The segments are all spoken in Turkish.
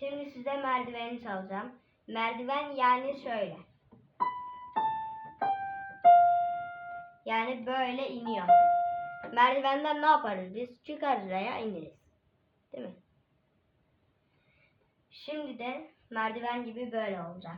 Şimdi size merdiveni çalacağım. Merdiven yani şöyle. Yani böyle iniyor. Merdivenden ne yaparız biz? Çıkarız veya ineriz. Değil mi? Şimdi de merdiven gibi böyle olacak.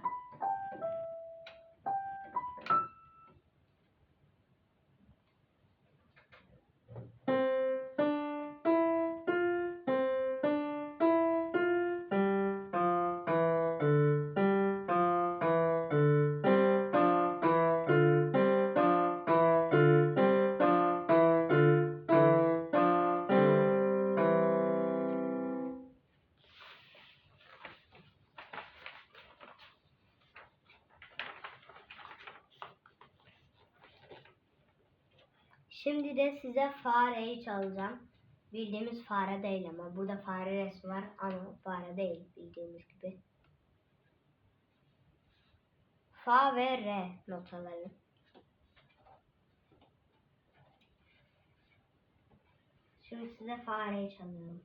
Şimdi de size fareyi çalacağım. Bildiğimiz fare değil ama burada fare resmi var ama fare değil bildiğimiz gibi. Fa ve re notaları. Şimdi size fareyi çalıyorum.